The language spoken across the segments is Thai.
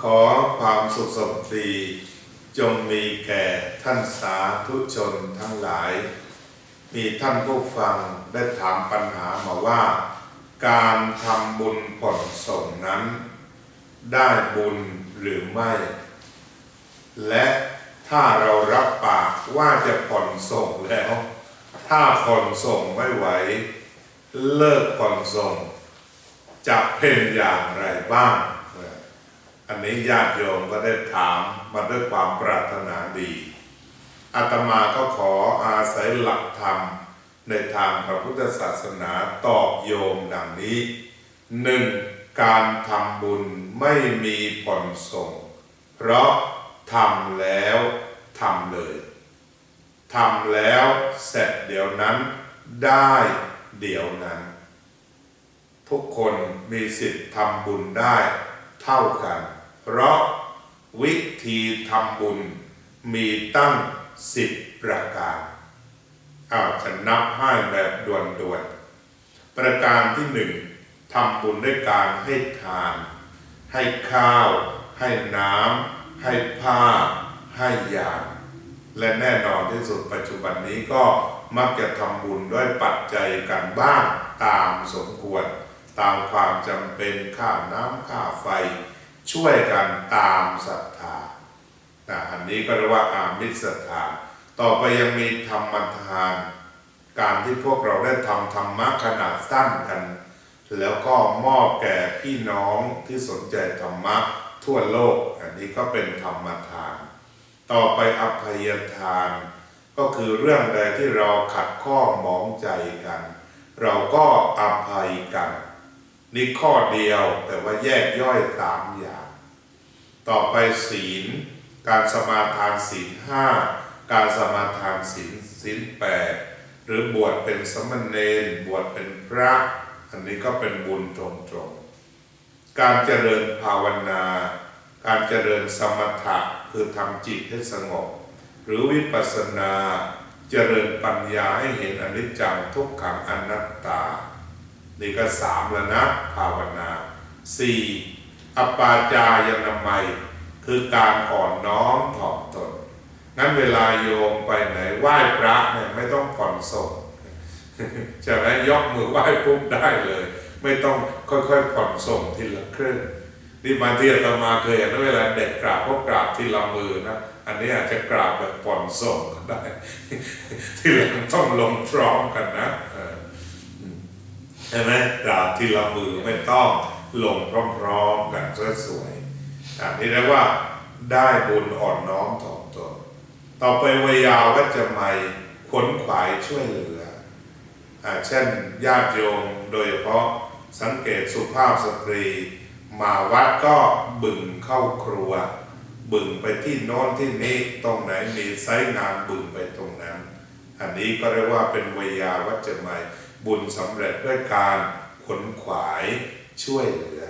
ขอความสุขสมตรีจงมีแก่ท่านสาธุชนทั้งหลาย มีท่านผู้ฟังได้ถามปัญหามาว่า การทำบุญผ่อนส่งนั้น ได้บุญหรือไม่ และถ้าเรารับปากว่าจะผ่อนส่งแล้ว ถ้าผ่อนส่งไม่ไหว เลิกผ่อนส่ง จะเป็นอย่างไรบ้าง อันนี้ญาติโยมก็ได้ถามมาด้วยความปรารถนาดีอาตมาก็ขออาศัยหลักธรรม ในทางพระพุทธศาสนาตอบโยมดังนี้หนึ่งการทำบุญไม่มีผ่อนส่ง เพราะทำแล้วทำเลยทำแล้วเสร็จเดี๋ยวนั้นได้เดี๋ยวนั้น ทุกคนมีสิทธิ์ทำบุญได้เท่ากัน เพราะวิธีทำบุญมีตั้งสิบประการอาจจะนับให้แบบด่วนๆ ประการที่หนึ่งทำบุญด้วยการให้ทาน ให้ข้าว ให้น้ำ ให้ผ้า ให้ยา และแน่นอนที่สุดปัจจุบันนี้ก็มักจะทำบุญด้วยปัจจัยกันบ้างตามสมควร ตามความจำเป็นค่าน้ำค่าไฟ ช่วยกันตามศรัทธาอันนี้ก็เรียกว่าอามิสศรัทธาต่อไปยังมีธรรมทาน การที่พวกเราได้ทำธรรมะขนาดสั้นกัน แล้วก็มอบแก่พี่น้องที่สนใจธรรมะทั่วโลก อันนี้ก็เป็นธรรมทาน ต่อไปอภัยทาน ก็คือเรื่องใดที่เราขัดข้องหมองใจกัน เราก็อภัยกัน นี่ข้อเดียวแต่ว่าแยกย่อยสามอย่าง ต่อไปศีล การสมาทานศีลห้าการสมาทานศีลศีลแปดหรือบวชเป็นสมณเณรบวชเป็นพระ อันนี้ก็เป็นบุญตรงๆ การเจริญภาวนา การเจริญสมถะคือทำจิตให้สงบ หรือวิปัสสนา เจริญปัญญาให้เห็นอนิจจังทุกขังอนัตตา นี่ก็สามแล้วนะภาวนาสี่อปาจายนามัย คือการอ่อนน้อมถ่อมตน งั้นเวลาโยมไปไหนไหว้พระเนี่ยไม่ต้องผ่อนส่งใช่ไหมยกมือไหว้ปุ๊บได้เลย ไม่ต้องค่อยๆผ่อนส่งทีละครึ่งนี่มาที่อาตมาเคยเห็นเวลาเด็กกราบก็กราบทีละมือนะอันนี้อาจจะกราบแบบผ่อนส่งก็ได้ ทีหลังต้องลงพร้อมกันนะ ใช่ไหมกราบทีละมือไม่ต้องลงพร้อมๆกันสวยๆอันนี้เรียกว่าได้บุญอ่อนน้อมถ่อมตนต่อไปวยาวัจจะไมยขนขวายช่วยเหลืออ่าเช่นญาติโยมโดยเฉพาะสังเกตสุภาพสตรี มาวัดก็บึงเข้าครัว บึงไปที่โน้นที่นี้ตรงไหนมีไซงานบึงไปตรงนั้น อันนี้ก็เรียกว่าเป็นวิยาวัจจะไมย บุญสำเร็จด้วยการขนขวายช่วยเหลือ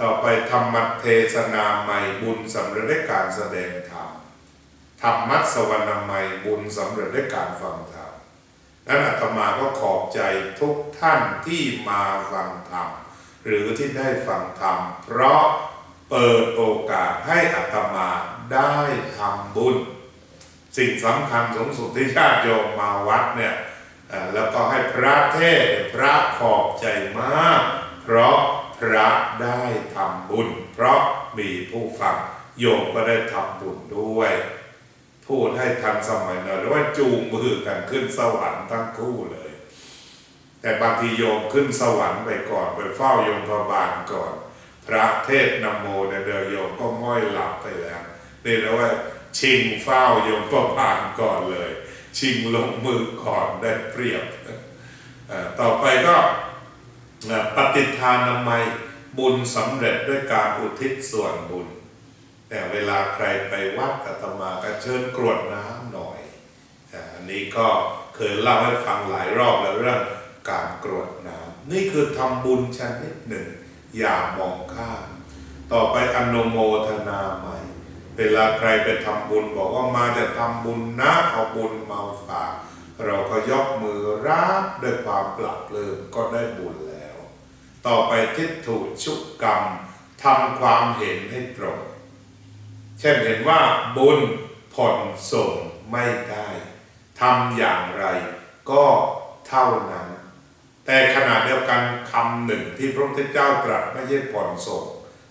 ต่อไปธรรมเทศนาใหม่บุญสำเร็จด้วยการแสดงธรรมธรรมัสวรรณใหม่บุญสำเร็จด้วยการฟังธรรมนั้นอาตมาก็ขอบใจทุกท่านที่มาฟังธรรมหรือที่ได้ฟังธรรมเพราะเปิดโอกาสให้อาตมาได้ทำบุญ สิ่งสำคัญสูงสุดที่ญาติโยมมาวัดเนี่ย แล้วก็ให้พระเทศพระขอบใจมาก เพราะพระได้ทำบุญ เพราะมีผู้ฟังโยมก็ได้ทำบุญด้วย พูดให้ทันสมัยหน่อยหรือว่าจูงมือกันขึ้นสวรรค์ทั้งคู่เลย แต่บางทีโยมขึ้นสวรรค์ไปก่อนไปเฝ้าโยมพระบาลก่อน พระเทศนโมเนี่ยเดียวโยมก็ม้อยหลับไปแล้วนี่เรียกว่าชิงเฝ้าโยมประพานก่อนเลย ชิงลงมือก่อนได้เปรียบ ต่อไปก็ปฏิทานนามัยบุญสำเร็จด้วยการอุทิศส่วนบุญ แต่เวลาใครไปวัดอาตมาก็เชิญกรวดน้ำหน่อยอันนี้ก็เคยเล่าให้ฟังหลายรอบแล้วเรื่องการกรวดน้ำนี่คือทำบุญชนิดหนึ่ง อย่ามองข้ามต่อไปอนุโมทนาใหม่ เวลาใครไปทำบุญบอกว่ามาจะทำบุญนะเอาบุญมาฝาก เราก็ยกมือรับด้วยความปรับเลิมก็ได้บุญแล้ว ต่อไปทิฏฐุชุกกรรมทำความเห็นให้ตรง เช่นเห็นว่าบุญผ่อนส่งไม่ได้ทำอย่างไรก็เท่านั้น แต่ขณะเดียวกันคำหนึ่งที่พระพุทธเจ้าตรัสไม่ใช่ผ่อนส่ง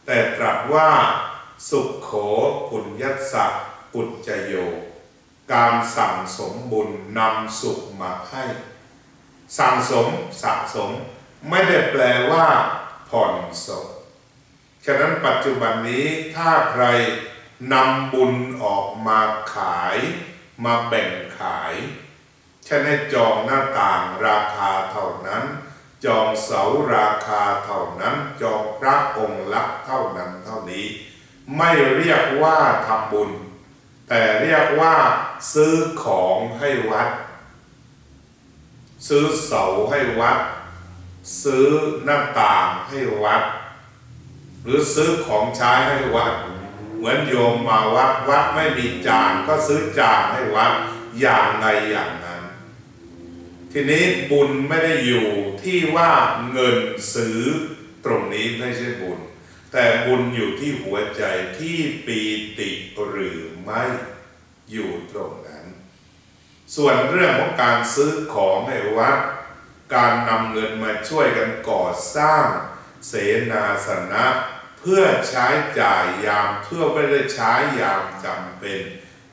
แต่ตรัสว่า สุขโขปุญญัสสะปุจจโย การสั่งสมบุญนำสุขมาให้ สั่งสมสะสม ไม่ได้แปลว่าผ่อนส่งฉะนั้นปัจจุบันนี้ถ้าใครนำบุญออกมาขาย มาแบ่งขายเช่นให้จองหน้าต่างราคาเท่านั้น จองเสาราคาเท่านั้น จองพระองค์ละเท่านั้นเท่านี้ ไม่เรียกว่าทำบุญ แต่เรียกว่าซื้อของให้วัด ซื้อเสาให้วัด ซื้อหน้าต่างให้วัด หรือซื้อของใช้ให้วัด เหมือนโยมมาวัดวัดไม่มีจานก็ซื้อจานให้วัดอย่างใดอย่างนั้น ทีนี้บุญไม่ได้อยู่ที่ว่าเงินซื้อตรงนี้ไม่ใช่บุญ แต่บุญอยู่ที่หัวใจที่ปีติหรือไม่อยู่ตรงนั้น ส่วนเรื่องของการซื้อของให้วัดการนำเงินมาช่วยกันก่อสร้างเสนาสนะ เพื่อใช้จ่ายยามเพื่อไม่ได้ใช้ยามจำเป็น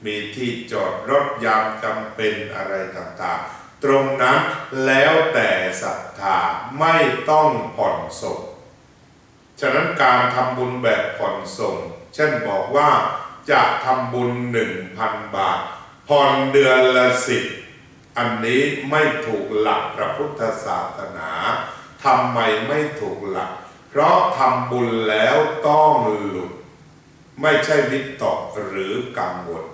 มีที่จอดรถยามจำเป็นอะไรต่างๆ ตรงนั้นแล้วแต่ศรัทธาไม่ต้องผ่อนส่ง ฉะนั้นการทำบุญแบบผ่อนส่ง เช่นบอกว่าจะทำบุญหนึ่งพันบาท ผ่อนเดือนละสิบอันนี้ไม่ถูกหลักพระพุทธศาสนาทำไมไม่ถูกหลัก เพราะทำบุญแล้วต้องหลุด ไม่ใช่วิตกหรือกังวล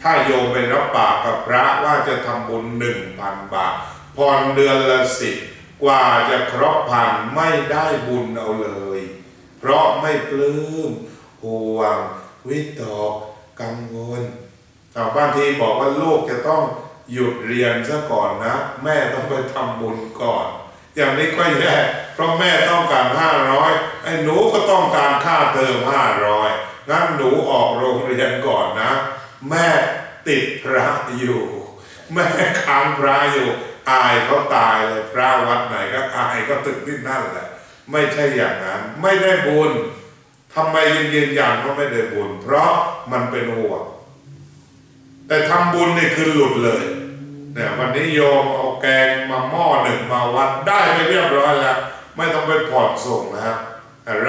ถ้าโยมไปรับปากกับพระว่าจะทำบุญหนึ่งพันบาทผ่อนเดือนละสิบ กว่าจะครบพันไม่ได้บุญเอาเลย เพราะไม่ปลื้มห่วง วิตกกังวลเอาบางทีบอกว่าลูกจะต้องหยุดเรียนซะก่อนนะ แม่ต้องไปทำบุญก่อน อย่างนี้ก็แย่เพราะแม่ต้องการห้าร้อยไอ้หนูก็ต้องการค่าเทอมห้าร้อยงั้นหนูออกโรงเรียนก่อนนะ แม่ติดพระอยู่ แม่ค้างพระอยู่ อายเขาตายเลยพระวัดไหนก็อายก็ตึกที่นั่นแหละ ไม่ใช่อย่างนั้น ไม่ได้บุญทำไมยังยืนยันว่าไม่ได้บุญ เพราะมันเป็นห่วงแต่ทำบุญนี่คือหลุดเลยเนี่ยวันนี้โยมเอาแกงมาหม้อหนึ่งมาวัดได้ไปเรียบร้อยแล้ว ไม่ต้องไปผ่อนส่งแล้ว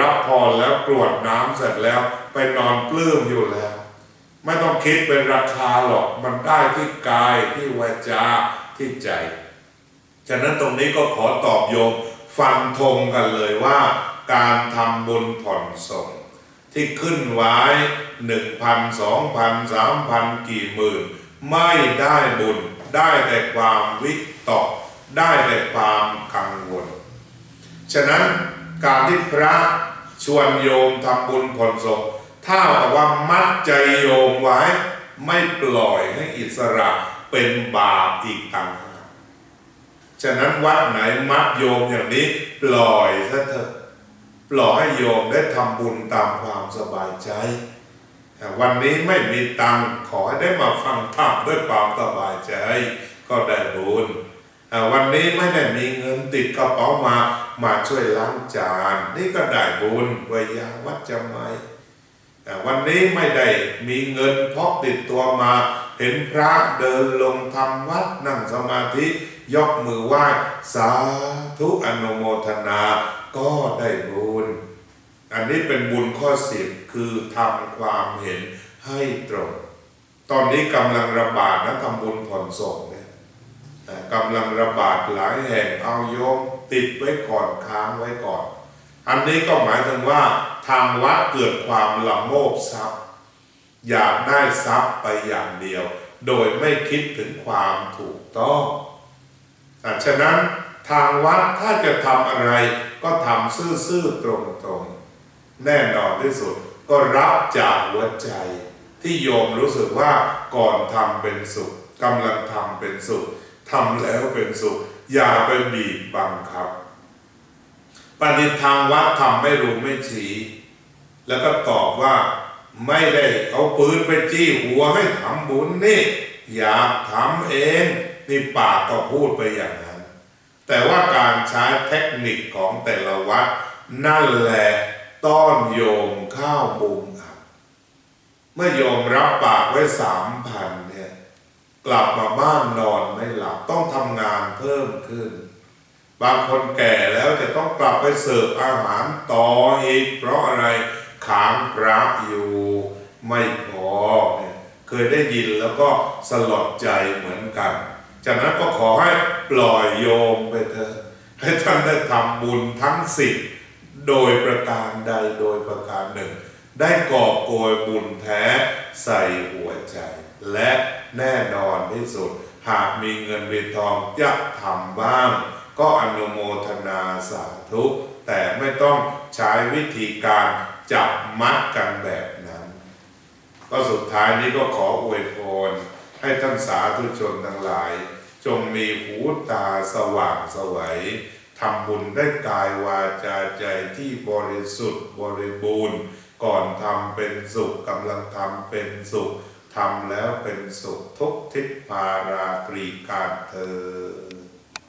รับพรแล้วกรวดน้ำเสร็จแล้ว ไปนอนปลื้มอยู่แล้ว ไม่ต้องคิดเป็นราคาหรอกมันได้ที่กายที่วาจาที่ใจ ฉะนั้นตรงนี้ก็ขอตอบโยมฟันธงกันเลยว่า การทำบุญผ่อนส่ง ที่ขึ้นไว้หนึ่งพันสองพันสามพันกี่หมื่น ไม่ได้บุญ ได้แต่ความวิตกได้แต่ความกังวล ฉะนั้นการที่พระชวนโยมทำบุญผ่อนส่งถ้าบอว่ามัดใจโยมไว้ ไม่ปล่อยให้อิสระเป็นบาปอีกต่างห ฉะนั้นวัดไหนมัดโยมอย่างนี้ปล่อยซะเถอะปล่อยให้โยมได้ทำบุญตามความสบายใจ วันนี้ไม่มีตังขอให้ได้มาฟังธรรมด้วยความสบายใจ ก็ได้บุญวันนี้ไม่ได้มีเงินติดกระเป๋ามามาช่วยล้างจาน นี่ก็ได้บุญวิยาวัดจะไม่วันนี้ไม่ได้มีเงินพกติดตัวมา เห็นพระเดินลงทำวัดนั่งสมาธิ ยกมือไหว้สาธุอนุโมทนาก็ได้บุญ อันนี้เป็นบุญข้อสิบคือทำความเห็นให้ตรง ตอนนี้กำลังระบาดนะทำบุญผ่อนส่งเนี่ยกำลังระบาดหลายแห่งเอาโยมติดไว้ก่อนค้างไว้ก่อน อันนี้ก็หมายถึงว่าทางวัดเกิดความละโมบทรัพย์ อยากได้ทรัพย์ไปอย่างเดียว โดยไม่คิดถึงความถูกต้อง ฉะนั้นทางวัดถ้าจะทำอะไรก็ทำซื่อๆตรงๆ แน่นอนที่สุดก็รับจากหัวใจ ที่โยมรู้สึกว่าก่อนทำเป็นสุขกำลังทำเป็นสุขทำแล้วเป็นสุข อย่าไปบีบบังคับ ปฏิทางวัดทำไม่รู้ไม่ชี้ แล้วก็ตอบว่าไม่ได้เอาปืนไปจี้หัวให้ทำบุญนี่ อยากทำเอง นี่ปากก็พูดไปอย่างนั้น แต่ว่าการใช้เทคนิคของแต่ละวัดนั่นแหละต้อนโยมเข้าวมุมอับเมื่อโยมรับปากไว้สามพันเนี่ยกลับมาบ้านนอนไม่หลับต้องทำงานเพิ่มขึ้น บางคนแก่แล้วจะต้องกลับไปเสิร์ฟอาหารต่ออีกเพราะอะไรขางพระอยู่ ไม่พอเนี่ยเคยได้ยินแล้วก็สลดใจเหมือนกัน จากนั้นก็ขอให้ปล่อยโยมไปเถอะให้ท่านได้ทำบุญทั้งสิบโดยประการใดโดยประการหนึ่ง ได้กอบโกยบุญแท้ใส่หัวใจ และแน่นอนที่สุด หากมีเงินมีทองจะทำบ้าง ก็อนุโมทนาสาธุแต่ไม่ต้องใช้วิธีการจับมัดกันแบบนั้น ก็สุดท้ายนี้ก็ขออวยพร ให้ท่านสาธุชนทั้งหลาย จงมีหูตาสว่างสวัยทำบุญได้กายวาจาใจที่บริสุทธิ์บริบูรณ์ ก่อนทำเป็นสุขกำลังทำเป็นสุขทำแล้วเป็นสุขทุกทิศพาราตรีการเธอ